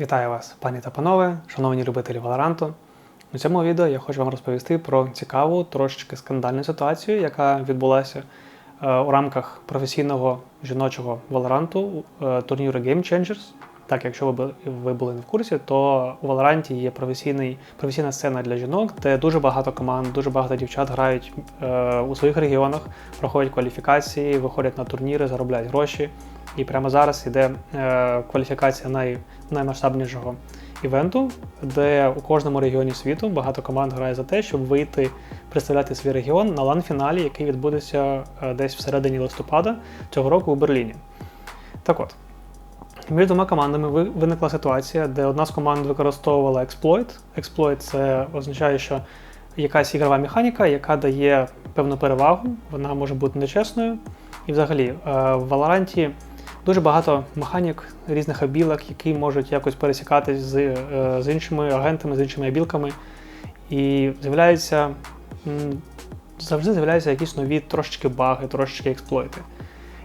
Вітаю вас, пані та панове, шановні любителі Валоранту. У цьому відео я хочу вам розповісти про цікаву, трошечки скандальну ситуацію, яка відбулася е, у рамках професійного жіночого Валоранту е, турніру Game Changers. Так, якщо ви, ви були не в курсі, то у Валоранті є професійний, професійна сцена для жінок, де дуже багато команд, дуже багато дівчат грають е, у своїх регіонах, проходять кваліфікації, виходять на турніри, заробляють гроші. І прямо зараз іде е, кваліфікація най, наймасштабнішого івенту, де у кожному регіоні світу багато команд грає за те, щоб вийти представляти свій регіон на лан-фіналі, який відбудеться е, десь всередині листопада цього року у Берліні. Так от, між двома командами виникла ситуація, де одна з команд використовувала експлойт. Експлойт це означає, що якась ігрова механіка, яка дає певну перевагу, вона може бути нечесною. І взагалі, е, в Валоранті дуже багато механік різних абілок, які можуть якось пересікатись з, е, з іншими агентами, з іншими абілками. І з'являються завжди з'являються якісь нові трошечки баги, трошечки експлойти.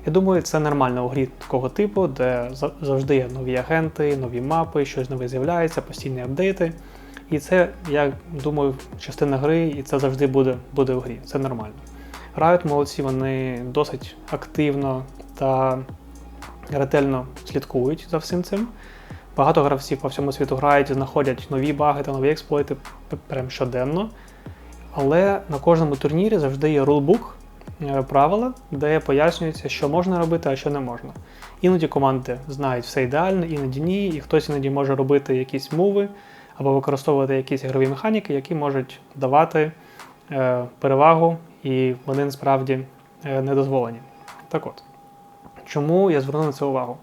Я думаю, це нормально у грі такого типу, де завжди є нові агенти, нові мапи, щось нове з'являється, постійні апдейти. І це, я думаю, частина гри, і це завжди буде, буде в грі. Це нормально. Грають молодці, вони досить активно та ретельно слідкують за всім цим. Багато гравців по всьому світу грають, і знаходять нові баги та нові експлойти прям щоденно. Але на кожному турнірі завжди є рулбук, правила, де пояснюється, що можна робити, а що не можна. Іноді команди знають все ідеально, іноді ні, і хтось іноді може робити якісь муви або використовувати якісь ігрові механіки, які можуть давати е, перевагу, і вони насправді е, не дозволені. Так от, чому я звернув на це увагу?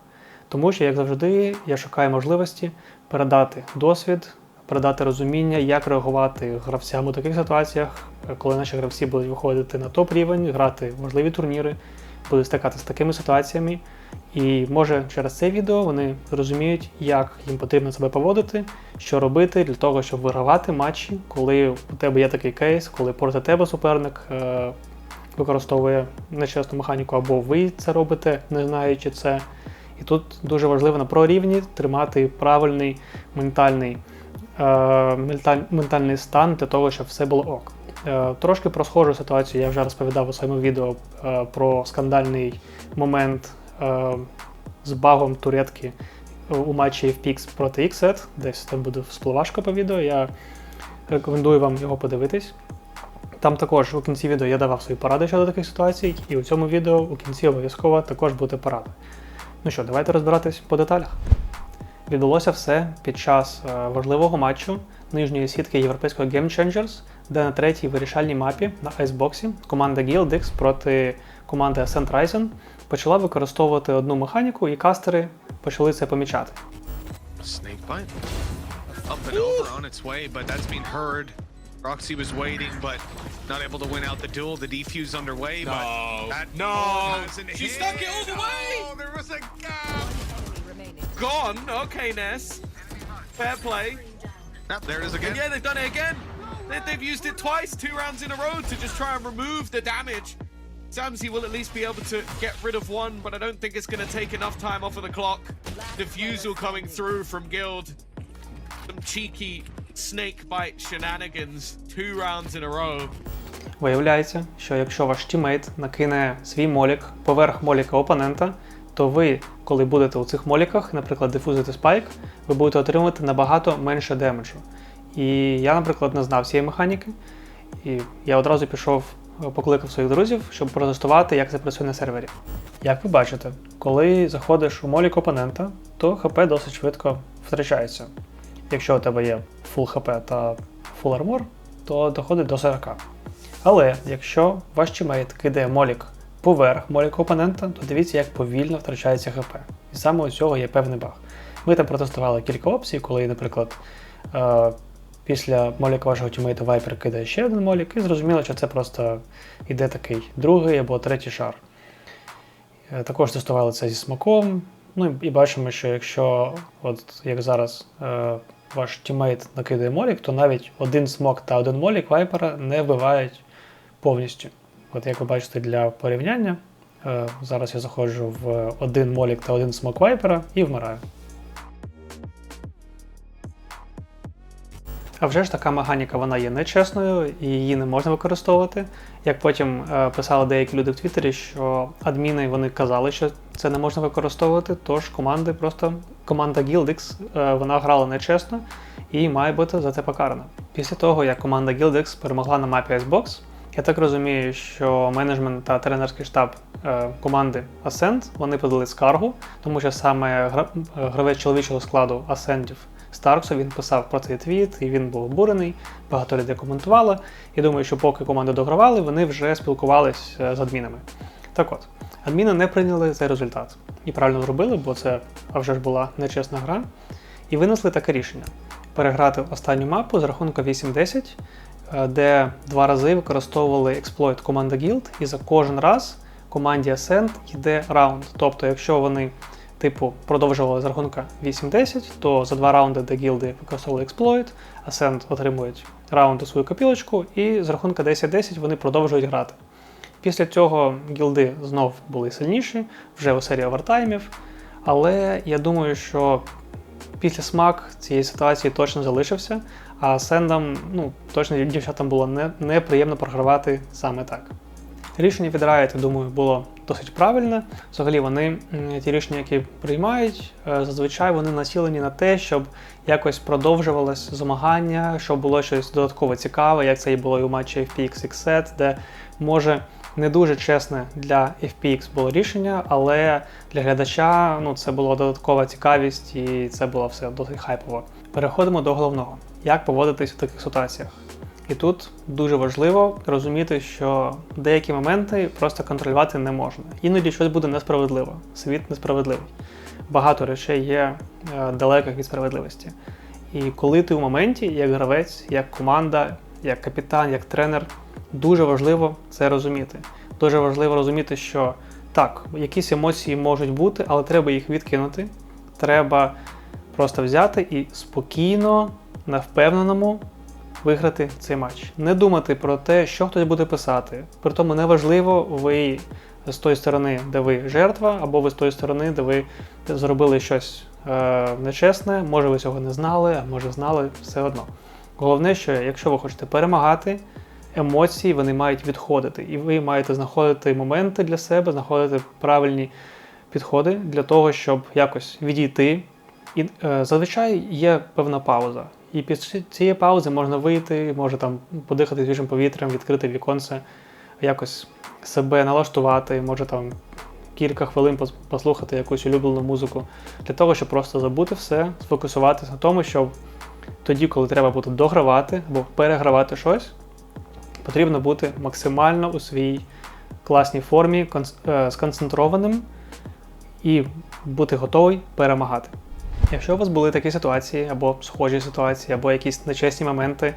Тому що, як завжди, я шукаю можливості передати досвід, передати розуміння, як реагувати гравцям у таких ситуаціях, коли наші гравці будуть виходити на топ-рівень, грати важливі турніри, будуть стикатися з такими ситуаціями. І може через це відео вони зрозуміють, як їм потрібно себе поводити, що робити для того, щоб вигравати матчі, коли у тебе є такий кейс, коли проти тебе суперник е, використовує нечесну механіку, або ви це робите, не знаючи це. І тут дуже важливо на прорівні тримати правильний ментальний, менталь- ментальний стан для того, щоб все було ок. Е, трошки про схожу ситуацію я вже розповідав у своєму відео е, про скандальний момент е, з багом туретки у матчі FPX проти XSET. Десь там буде спливашка по відео. Я рекомендую вам його подивитись. Там також у кінці відео я давав свої поради щодо таких ситуацій, і у цьому відео у кінці обов'язково також буде порада. Ну що, давайте розбиратись по деталях. Відбулося все під час е, важливого матчу нижньої сітки європейського Game Changers, де на третій вирішальній мапі на айсбоксі команда Guildix проти команди Ascent Ryzen почала використовувати одну механіку, і кастери почали це помічати. Up and over on its way, but that's been heard. Roxy was waiting, but not able to win out the duel. The defuse underway, No. but that No. She hit. stuck it all the way. Oh, there was a gap. Gone. Okay, Ness. Fair play. Yep, there it is again. And yeah, they've done it again. They, they've used it twice, two rounds in a row, to just try and remove the damage. Samsey will at least be able to get rid of one, but I don't think it's going to take enough time off of the clock. Diffusal coming through from Guild. Some cheeky snake bite shenanigans. Two rounds in a row. Виявляється, що якщо ваш тімейт накине свій молік поверх моліка опонента, то ви, коли будете у цих моліках, наприклад, дифузити спайк, ви будете отримувати набагато менше демеджу. І я, наприклад, не знав цієї механіки, і я одразу пішов, е, покликав своїх друзів, щоб протестувати, як це працює на сервері. Як ви бачите, коли заходиш у молік опонента, то ХП досить швидко втрачається. Якщо у тебе є full ХП та full армор, то доходить до 40. Але якщо ваш тімейт кидає молік поверх моліка опонента, то дивіться, як повільно втрачається ХП. І саме у цього є певний баг. Ми там протестували кілька опцій, коли, наприклад, е, після моліка вашого тімейта Viper кидає ще один молік, і зрозуміло, що це просто йде такий другий або третій шар. Е, Також тестували це зі смаком. Ну і бачимо, що якщо, от як зараз, е, ваш тімейт накидає молік, то навіть один смок та один молік вайпера не вбивають повністю. От як ви бачите для порівняння, е, зараз я заходжу в один молік та один смок вайпера і вмираю. А вже ж така механіка вона є нечесною і її не можна використовувати. Як потім е, писали деякі люди в Твіттері, що адміни вони казали, що це не можна використовувати, тож команди просто команда Guildix, е, вона грала нечесно і має бути за це покарана. Після того, як команда Guildix перемогла на мапі Icebox, я так розумію, що менеджмент та тренерський штаб е, команди Ascent вони подали скаргу, тому що саме гра- гравець чоловічого складу Ascendів Старксу він писав про цей твіт, і він був обурений, багато людей коментувало. І думаю, що поки команди догравали, вони вже спілкувались е, з адмінами. Так от, адміни не прийняли цей результат. І правильно зробили, бо це а вже ж була нечесна гра. І винесли таке рішення: переграти останню мапу з рахунку 8-10, е, де два рази використовували експлойт команда Guild, і за кожен раз команді Ascent йде раунд. Тобто, якщо вони типу продовжували з рахунка 8-10, то за два раунди, де гілди використовували експлойт, Ascent отримують раунд у свою копілочку, і з рахунка 10-10 вони продовжують грати. Після цього гілди знов були сильніші, вже у серії овертаймів. Але я думаю, що після смак цієї ситуації точно залишився, а Сендам, ну, точно дівчатам було не, неприємно програвати саме так. Рішення від Riot, думаю, було досить правильне. Взагалі, вони ті рішення, які приймають, е, зазвичай вони націлені на те, щоб якось продовжувалось змагання, щоб було щось додатково цікаве, як це і було і у матчі FPX X-Set, де може не дуже чесне для FPX було рішення, але для глядача ну, це була додаткова цікавість і це було все досить хайпово. Переходимо до головного: як поводитись у таких ситуаціях. І тут дуже важливо розуміти, що деякі моменти просто контролювати не можна. Іноді щось буде несправедливо, світ несправедливий. Багато речей є е, далеких від справедливості. І коли ти у моменті, як гравець, як команда, як капітан, як тренер, дуже важливо це розуміти. Дуже важливо розуміти, що так, якісь емоції можуть бути, але треба їх відкинути. Треба просто взяти і спокійно, на впевненому виграти цей матч. Не думати про те, що хтось буде писати. При тому неважливо, ви з тої сторони, де ви жертва, або ви з тої сторони, де ви зробили щось е, нечесне, може ви цього не знали, а може знали, все одно. Головне, що якщо ви хочете перемагати, емоції вони мають відходити, і ви маєте знаходити моменти для себе, знаходити правильні підходи для того, щоб якось відійти. І е, зазвичай є певна пауза. І під цієї паузи можна вийти, може там подихати свіжим повітрям, відкрити віконце, якось себе налаштувати, може там кілька хвилин послухати якусь улюблену музику, для того, щоб просто забути все, сфокусуватися на тому, щоб тоді, коли треба буде догравати або перегравати щось, потрібно бути максимально у своїй класній формі, е, сконцентрованим і бути готовий перемагати. Якщо у вас були такі ситуації, або схожі ситуації, або якісь нечесні моменти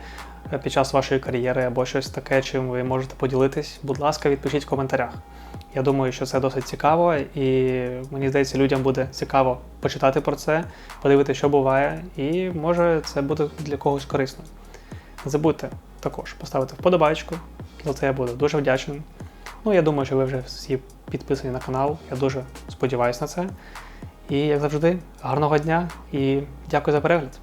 е, під час вашої кар'єри, або щось таке, чим ви можете поділитись, будь ласка, відпишіть в коментарях. Я думаю, що це досить цікаво, і мені здається, людям буде цікаво почитати про це, подивитися, що буває, і може це буде для когось корисно. Не забудьте також поставити вподобайку, за це я буду дуже вдячним. Ну, я думаю, що ви вже всі підписані на канал. Я дуже сподіваюся на це. І як завжди, гарного дня і дякую за перегляд.